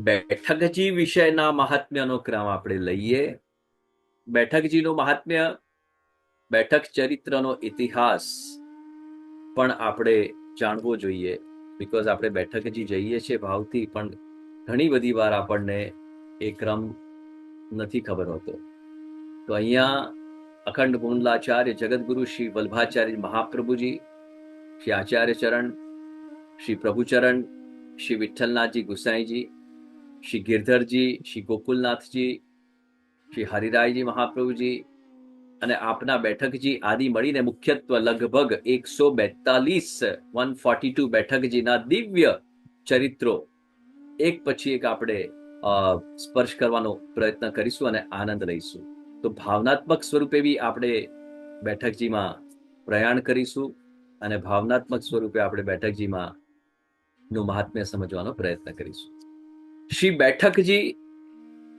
બેઠકજી વિષયના મહાત્મ્યનો ક્રમ આપણે લઈએ. બેઠકજીનું મહાત્મ્ય, બેઠક ચરિત્રનો ઇતિહાસ પણ આપણે જાણવો જોઈએ. બિકોઝ આપણે બેઠકજી જઈએ છીએ ભાવથી, પણ ઘણી બધી વાર આપણને એ ક્રમ નથી ખબર હોતો. તો અહીંયા અખંડ ગુણલાચાર્ય જગદગુરુ શ્રી વલ્ભાચાર્ય મહાપ્રભુજી, શ્રી આચાર્ય ચરણ, શ્રી પ્રભુચરણ, શ્રી વિઠ્ઠલનાથજી ગુસાઈજી શ્રી ગિરધરજી શ્રી ગોકુલનાથજી શ્રી હરિરાયજી મહાપ્રભુજી અને આપના બેઠકજી આદિ મળીને મુખ્યત્વ લગભગ એકસો બેતાલીસ વન ફોર્ટી ટુ બેઠકજીના દિવ્ય ચરિત્રો એક પછી એક આપણે સ્પર્શ કરવાનો પ્રયત્ન કરીશું અને આનંદ લઈશું. તો ભાવનાત્મક સ્વરૂપે બી આપણે બેઠકજીમાં પ્રયાણ કરીશું અને ભાવનાત્મક સ્વરૂપે આપણે બેઠકજીમાં નું મહાત્મ્ય સમજવાનો પ્રયત્ન કરીશું. શ્રી બેઠકજી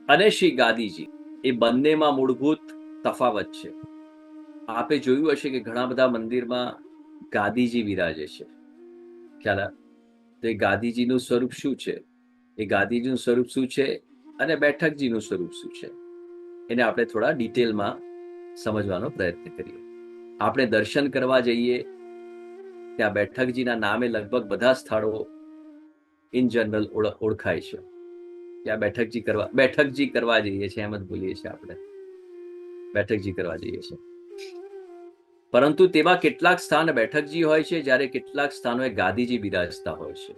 અને શ્રી ગાદીજી, એ બંનેમાં મૂળભૂત તફાવત છે. આપે જોયું હશે કે ઘણા બધા મંદિરમાં ગાદીજી વિરાજે છે. ખ્યાલ? તો એ ગાદીજીનું સ્વરૂપ શું છે? એ ગાદીજીનું સ્વરૂપ શું છે? અને બેઠકજીનું સ્વરૂપ શું છે? એને આપણે થોડા ડિટેલમાં સમજવાનો પ્રયત્ન કરીએ. આપણે દર્શન કરવા જઈએ, ત્યાં બેઠકજીના નામે લગભગ બધા સ્થળો ઇન જનરલ ઓળખાય છે. કરવા, બેઠકજી કરવા જઈએ છીએ, એમ જ બોલીએ છીએ આપણે. બેઠકજી કરવા જઈએ છીએ. પરંતુ તેમાં કેટલાક સ્થાન બેઠકજી હોય છે, જ્યારે કેટલાક સ્થાનોએ ગાદીજી બિરાજતા હોય છે.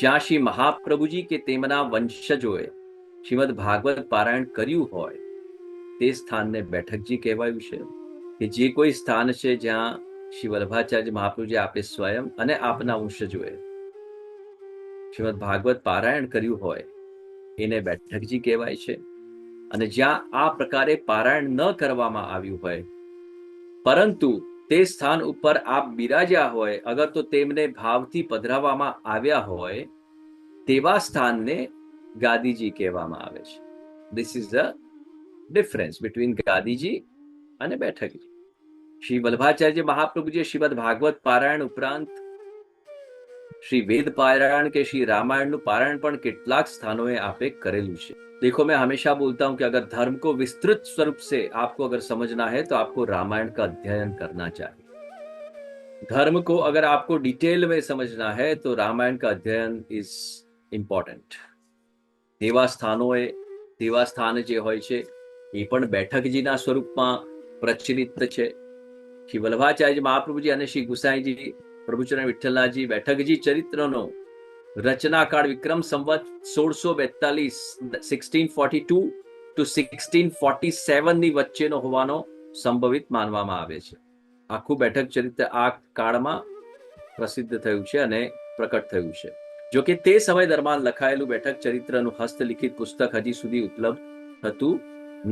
જ્યાં શ્રી મહાપ્રભુજી કે તેમના વંશજોએ શ્રીમદ ભાગવત પારાયણ કર્યું હોય, તે સ્થાનને બેઠકજી કહેવાયું છે. કે જે કોઈ સ્થાન છે જ્યાં શ્રી વલ્ભાચાર્ય મહાપ્રભુજી આપે સ્વયં અને આપના વંશજોએ શ્રીમદ ભાગવત પારાયણ કર્યું હોય એને બેઠકજી કહેવાય છે. અને જ્યાં આ પ્રકારે પારાયણ ન કરવામાં આવ્યું હોય, પરંતુ તે સ્થાન ઉપર આપ બિરાજ્યા હોય, અગર તો તેમને ભાવથી પધરાવવામાં આવ્યા હોય, તેવા સ્થાનને ગાદીજી કહેવામાં આવે છે. This is the difference between ગાદીજી અને બેઠકજી. શ્રી વલ્ભાચાર્ય મહાપ્રભુજી શ્રીમદ ભાગવત પારાયણ ઉપરાંત શ્રી વેદ પારાયણ કે શ્રી રામાયણનું પારાયણ પણ કેટલાક સ્થાનોએ આપે કરેલું છે. देखो मैं हमेशा बोलता हूं कि अगर धर्म को विस्तृत स्वरूप से आपको अगर समझना है तो आपको रामायण का अध्ययन करना चाहिए धर्म को अगर आपको डिटेल में समझना है तो रामायण का अध्ययन इज ઇમ્પોર્ટન્ટ. દેવાસ્થાનોએ દેવાસ્થાન જે હોય છે, એ પણ બેઠકજીના સ્વરૂપમાં પ્રચલિત છે. શ્રી વલ્લભાચાર્ય મહાપ્રભુજી અને શ્રી ગુસાઈજી પ્રભુચરણ વિઠ્ઠલનાજી બેઠકજી ચરિત્રનો રચનાકાળ વિક્રમ સંવત સોળસો બેતાલીસ sixteen forty two to sixteen forty સેવનની વચ્ચેનો હોવાનો સંભવિત માનવામાં આવે છે. આખું બેઠક ચરિત્ર આ કાળમાં પ્રસિદ્ધ થયું છે અને પ્રકટ થયું છે. જો કે તે સમય દરમિયાન લખાયેલું બેઠક ચરિત્રનું હસ્તલિખિત પુસ્તક હજી સુધી ઉપલબ્ધ થતું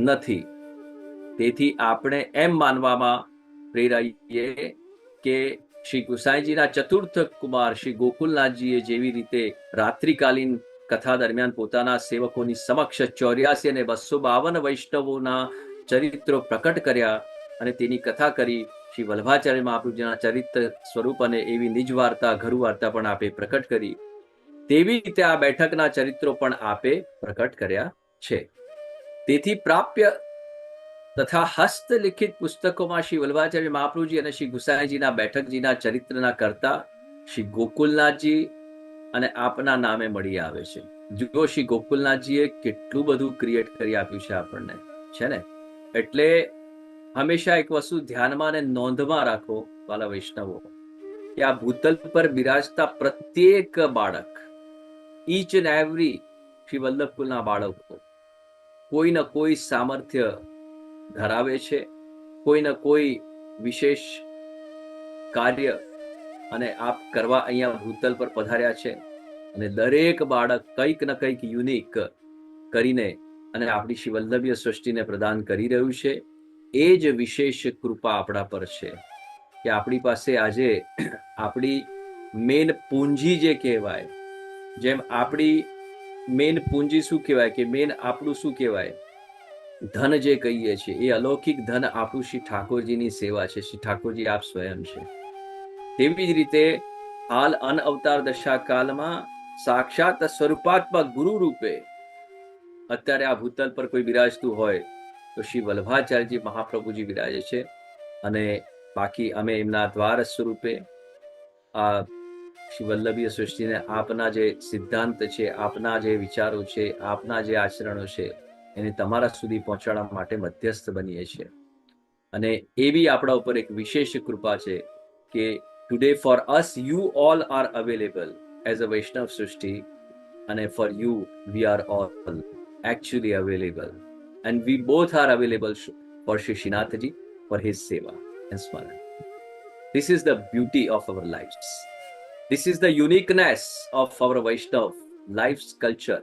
નથી. તેથી આપણે એમ માનવામાં પ્રેરાઈએ કે શ્રી ગુસાઈજીના ચતુર્થ કુમાર શ્રી ગોકુલનાથજીએ જેવી રીતે રાત્રિકાલીન કથા દરમિયાન પોતાના સેવકોની સમક્ષ ચોર્યાસી અને બસો બાવન વૈષ્ણવોના ચરિત્રો પ્રકટ કર્યા અને તેની કથા કરી શ્રી વલ્ભાચાર્ય મહાપ્રભુજીના ચરિત્ર સ્વરૂપ અને એવી નિજ વાર્તા, ઘરુ વાર્તા પણ આપે, પ્રકટ કરી. તેવી રીતે આ બેઠકના ચરિત્રો પણ આપે, પ્રકટ કર્યા છે. તેથી પ્રાપ્ય તથા હસ્તલિખિત પુસ્તકોમાં શ્રી વલ્ભાચાર્ય મહાપ્રભુજી અને શ્રી ગુસાઈજીના બેઠકજીના ચરિત્રના કરતા શ્રી ગોકુલનાથજી અને આપના નામે મળી આવે છે. જો શ્રી ગોકુલનાથજીએ કેટલું બધું ક્રિએટ કરી આપ્યું છે આપણને. છે ને? એટલે હંમેશા એક વસ્તુ ધ્યાનમાં અને નોંધમાં રાખો વાલા વૈષ્ણવો, કે આ ભૂતલ પર બિરાજતા પ્રત્યેક બાળક ઈચ એન્ડ એવરી શ્રી વલ્લભકુલના બાળકો, કોઈ ન કોઈ સામર્થ્ય ધરાવે છે. કોઈના કોઈ વિશેષ કાર્ય અને આપ કરવા અહીંયા ભૂતલ પર પધાર્યા છે. અને દરેક બાળક કંઈક ને કંઈક યુનિક કરીને અને આપણી શિવલ્લભ્ય સૃષ્ટિને પ્રદાન કરી રહ્યું છે. એ જ વિશેષ કૃપા આપણા પર છે. કે આપણી પાસે આજે આપણી મેન પૂંજી જે કહેવાય, જેમ આપણી મેન પૂંજી શું કહેવાય કે મેન આપણું શું કહેવાય? ધન જે કહીએ છીએ, એ અલૌકિક ધન આપણું શ્રી ઠાકોરજીની સેવા છે. શ્રી ઠાકોરજી આપ સ્વયં છે. તેવી જ રીતે હાલ અન અવતાર દશા કાલમાં સાક્ષાત સ્વરૂપાત્મક ગુરુ રૂપે અત્યારે આ ભૂતલ પર કોઈ બિરાજતું હોય તો શ્રી વલ્ભાચાર્યજી મહાપ્રભુજી બિરાજે છે. અને બાકી અમે એમના દ્વાર સ્વરૂપે આ શ્રી વલ્લભીય સૃષ્ટિને આપના જે સિદ્ધાંત છે, આપના જે વિચારો છે, આપના જે આચરણો છે એને તમારા સુધી પહોંચાડવા માટે મધ્યસ્થ બનીએ છીએ અને એવી આપણા ઉપર એક વિશેષ કૃપા છે કે today for us you all are available as a વૈષ્ણવ સૃષ્ટિ અને for you we are all actually available. And we both are available sh- for Shri Srinathji for his seva and smaran. This is the beauty of our lives. This is the uniqueness of our Vaishnav life's culture.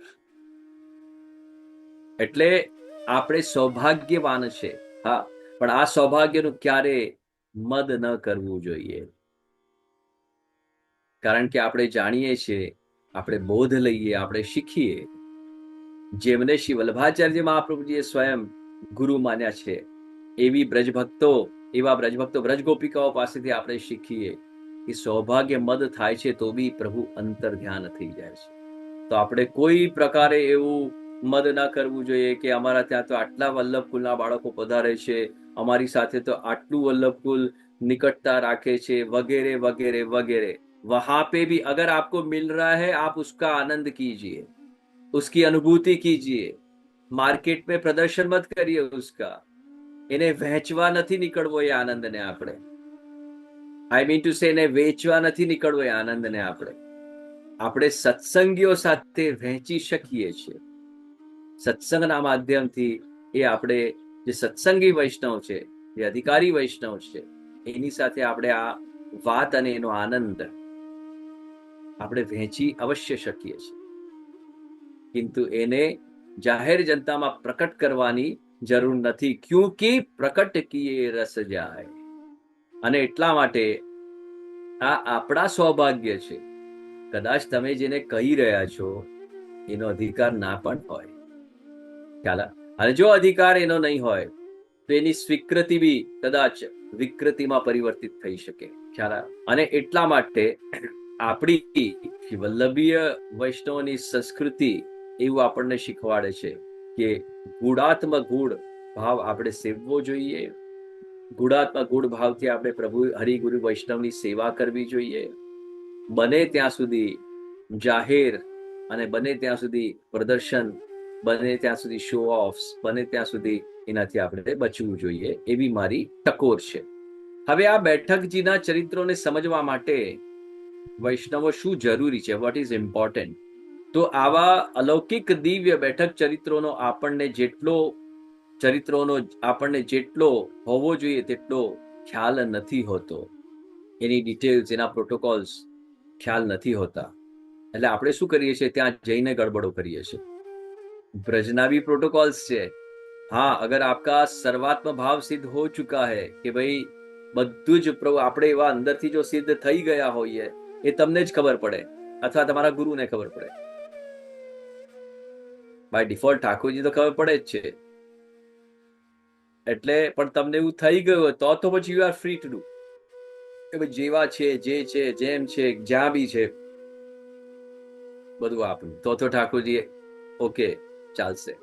એટલે આપણે સૌભાગ્યવાન છે. હા, પણ આ સૌભાગ્યનું ક્યારે મદ ન કરવું જોઈએ. કારણ કે આપણે જાણીએ છીએ, આપણે બોધ લઈએ, આપણે શીખીએ. જેમને શ્રી વલ્લભાચાર્ય મહાપ્રભુજીએ સ્વયં ગુરુ માન્યા છે, એવી બ્રજભક્તો, એવા બ્રજભક્તો બ્રજ ગોપિકાઓ પાસેથી આપણે શીખીએ કે સૌભાગ્ય મદ થાય છે તો બી પ્રભુ અંતર ધ્યાન થઈ જાય છે. તો આપણે કોઈ પ્રકારે એવું મદ ના કરવું જોઈએ કે અમારા ત્યાં તો આટલા વલ્લભ કુલના બાળકો પધારે છે અમારી સાથે તો આટલું વલ્લભ કુલ નિકટતા રાખે છે વગેરે વગેરે વગેરે વહાં पे भी अगर आपको मिल रहा है आप उसका आनंद कीजिए उसकी अनुभूति कीजिए માર્કેટ में પ્રદર્શન મત કરીએ उसका એને વહેંચવા નથી નીકળવો એ આનંદને આપણે આઈ મીન ટુ સે એને વેચવા નથી નીકળવો એ આનંદને આપણે આપણે સત્સંગીઓ સાથે વહેંચી શકીએ છીએ સત્સંગના માધ્યમથી એ આપણે જે સત્સંગી વૈષ્ણવ છે, જે અધિકારી વૈષ્ણવ છે, એની સાથે આપણે આ વાત અને એનો આનંદ આપણે વહેંચી અવશ્ય શકીએ છીએ. કિંતુ એને જાહેર જનતામાં પ્રકટ કરવાની જરૂર નથી, ક્યુંકि પ્રકટ કીએ રસ જાય. અને એટલા માટે આ આપણા સૌભાગ્ય છે. કદાચ તમે જેને કહી રહ્યા છો, એનો અધિકાર ના પણ હોય. અને જો અધિકાર એનો નહીં હોય, તો એની સ્વીકૃતિ બી કદાચ વિકૃતિમાં પરિવર્તિત થઈ શકે. અને એટલા માટે આપણી વલ્લભીય વૈષ્ણવની સંસ્કૃતિ એવું આપણને શીખવાડે છે કે ગુણાત્મક ગુણ ભાવ આપણે સેવવો જોઈએ. ગુણાત્મક ગુણ ભાવથી આપણે પ્રભુ હરિગુરુ વૈષ્ણવની સેવા કરવી જોઈએ. બને ત્યાં સુધી જાહેર અને બને ત્યાં સુધી પ્રદર્શન બને ત્યાં સુધી શો ઓફ બને ત્યાં સુધી એનાથી આપણે બચવું જોઈએ, એવી મારી ટકોર છે. હવે આ બેઠકજીના ચરિત્રોને સમજવા માટે વૈષ્ણવો શું જરૂરી છે? વોટ ઇઝ ઇમ્પોર્ટન્ટ તો આવા અલૌકિક દિવ્ય બેઠક ચરિત્રોનો આપણને જેટલો, ચરિત્રોનો આપણને જેટલો હોવો જોઈએ તેટલો ખ્યાલ નથી હોતો. એની ડિટેલ્સ એના પ્રોટોકોલ્સ ખ્યાલ નથી હોતા. એટલે આપણે શું કરીએ છીએ? ત્યાં જઈને ગડબડો કરીએ છીએ. ब्रजना भी प्रोटोकॉल्स છે હા અગર આપકા સર્વાત્મ ભાવ સિદ્ધ હો ચુકા હૈ કે ભાઈ બધું જ પ્રભુ આપણે એવા અંદરથી જો સિદ્ધ થઈ ગયા હોઈએ એ તમને જ ખબર પડે અથવા તમારા ગુરુને ખબર પડે બાય ડિફોલ્ટ ઠાકોરજી તો ખબર પડે જ છે એટલે પણ તમને એવું થઈ ગયું હોય તો તો પછી you are free to do કે ભાઈ જેવા છે જે છે જેમ છે જ્યાં બી છે બધું આપણું તો તો ઠાકોરજી ઓકે ચાલશે.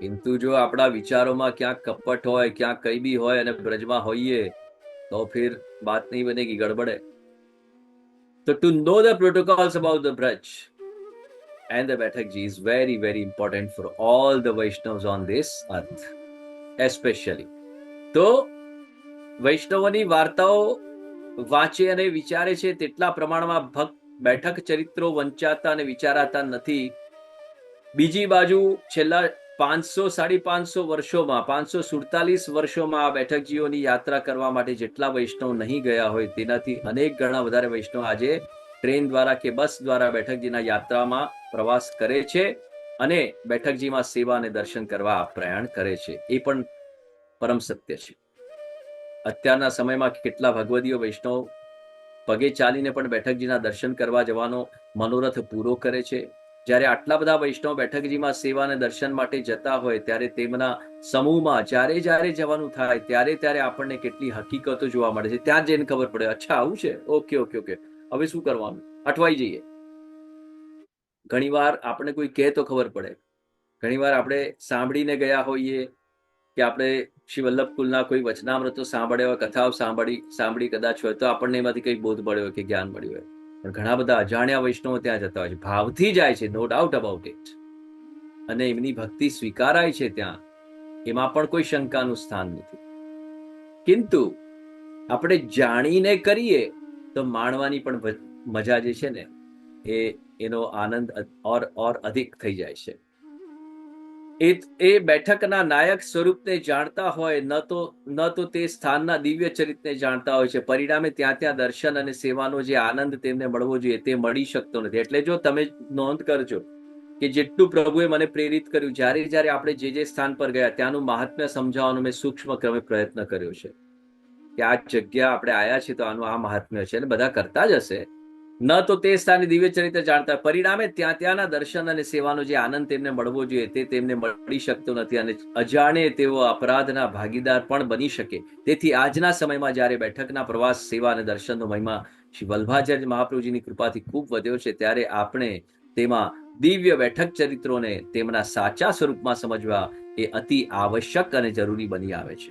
કિંતુ જો આપણા વિચારોમાં ક્યાંક કપટ હોય, ક્યાંક કઈ બી હોય અને બ્રજમાં હોઈએ, તો ફિર બાત નહીં બનેગી ગડબડે. તો to know the protocols about the Braj and the Bathakji is very very important for all the Vaishnavas on this earth especially તો વૈષ્ણવોની વાર્તાઓ વાંચે અને વિચારે છે, તેટલા પ્રમાણમાં ભક્ત, બેઠક ચરિત્રો વંચાતા અને વિચારાતા નથી. બીજી બાજુ છેલ્લા પાંચસો, સાડી પાંચસો વર્ષોમાં, પાંચસો સુડતાલીસ વર્ષોમાં આ બેઠકજીઓની યાત્રા કરવા માટે જેટલા વૈષ્ણવ નહીં ગયા હોય તેનાથી અનેક ગણા વધારે વૈષ્ણવ આજે ટ્રેન દ્વારા કે બસ દ્વારા બેઠકજીના યાત્રામાં પ્રવાસ કરે છે અને બેઠકજીમાં સેવા અને દર્શન કરવા પ્રયાણ કરે છે. એ પણ પરમ સત્ય છે. અત્યારના સમયમાં કેટલા ભગવદીઓ વૈષ્ણવ પગે ચાલીને પણ બેઠકજીના દર્શન કરવા જવાનો મનોરથ પૂરો કરે છે. જ્યારે આટલા બધા વૈષ્ણવ બેઠકજીમાં સેવા અને દર્શન માટે જતા હોય, ત્યારે તેમના સમૂહમાં જ્યારે જ્યારે જવાનું થાય, ત્યારે ત્યારે આપણને કેટલી હકીકતો જોવા મળે છે. ત્યાં જઈને ખબર પડે, અચ્છા, આવું છે? Okay okay okay. હવે શું કરવાનું? અટવાઈ જઈએ. ઘણીવાર આપણે કોઈ કહે તો ખબર પડે. ઘણીવાર આપણે સાંભળીને ગયા હોઈએ કે આપણે શ્રી વલ્લભ કુલના કોઈ વચનામૃતો સાંભળ્યા હોય, કથાઓ સાંભળી સાંભળી કદાચ હોય, તો આપણને એમાંથી કંઈ બોધ મળ્યો હોય કે જ્ઞાન મળ્યું હોય. પણ ઘણા બધા અજાણ્યા વૈષ્ણવો ત્યાં જતા હોય છે. ભાવથી જાય છે નો ડાઉટ અબાઉટ ઇટ અને એમની ભક્તિ સ્વીકારાય છે ત્યાં. એમાં પણ કોઈ શંકાનું સ્થાન નથી. કિંતુ, આપણે જાણીને કરીએ તો માણવાની પણ મજા જે છે ને, એ, એનો આનંદ ઓર ઓર અધિક થઈ જાય છે. એ બેઠકના નાયક સ્વરૂપને જાણતા હોય, ન તો ન તો તે સ્થાનના દિવ્ય ચરિત્રને જાણતા હોય છે. પરિણામે ત્યાં ત્યાં દર્શન અને સેવાનો જે આનંદ તેમને મળવો જોઈએ, તે મળી શકતો નથી. એટલે જો તમે નોંધ કરજો કે જેટલું પ્રભુએ મને પ્રેરિત કર્યું, જ્યારે જ્યારે આપણે જે જે સ્થાન પર ગયા, ત્યાંનું મહાત્મ્ય સમજાવવાનો મેં સૂક્ષ્મ ક્રમે પ્રયત્ન કર્યો છે. કે આ જગ્યા આપણે આયા છીએ તો આનું આ મહાત્મ્ય છે અને બધા કરતા જ હશે. ન તો તે સ્થાને દિવ્ય ચરિત્ર જાણતા પરિણામે ત્યાં ત્યાંના દર્શન અને સેવાનો જે આનંદ તેમને મળવો જોઈએ તે તેમને મળી શકતો નથી અને અજાણે તેઓ અપરાધના ભાગીદાર પણ બની શકે. તેથી આજના સમયમાં જ્યારે બેઠકના પ્રવાસ, સેવા અને દર્શનનો મહિમા શ્રી વલ્ભાચાર્ય મહાપ્રભુજીની કૃપાથી ખૂબ વધ્યો છે, ત્યારે આપણે તેમાં દિવ્ય બેઠક ચરિત્રોને તેમના સાચા સ્વરૂપમાં સમજવા એ અતિ આવશ્યક અને જરૂરી બની આવે છે.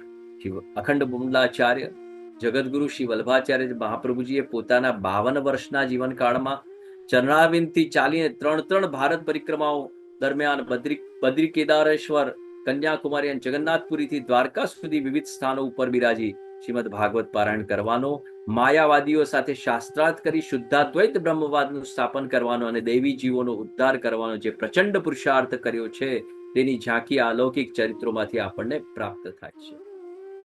અખંડ બુમલાચાર્ય જગતગુરુ શ્રી વલ્ભાચાર્ય મહાપ્રભુજીએ પોતાના બાવન વર્ષના જીવનકાળમાં ચરણાવિંદથી ચાલીને ત્રણ ત્રણ ભારત પરિક્રમાઓ દરમિયાન બદ્રી બદ્રી કેદારેશ્વર કન્યાકુમારી અને જગન્નાથપુરીથી દ્વારકા સુધી વિવિધ સ્થાનો ઉપર બિરાજી. શ્રીમદ ભાગવત પારાયણ કરવાનો, માયાવાદીઓ સાથે શાસ્ત્રાર્થ કરી શુદ્ધાદ્વૈત બ્રહ્મવાદનું સ્થાપન કરવાનો અને દૈવી જીવોનો ઉદ્ધાર કરવાનો જે પ્રચંડ પુરુષાર્થ કર્યો છે, તેની ઝાંખી અલૌકિક ચરિત્રોમાંથી આપણને પ્રાપ્ત થાય છે.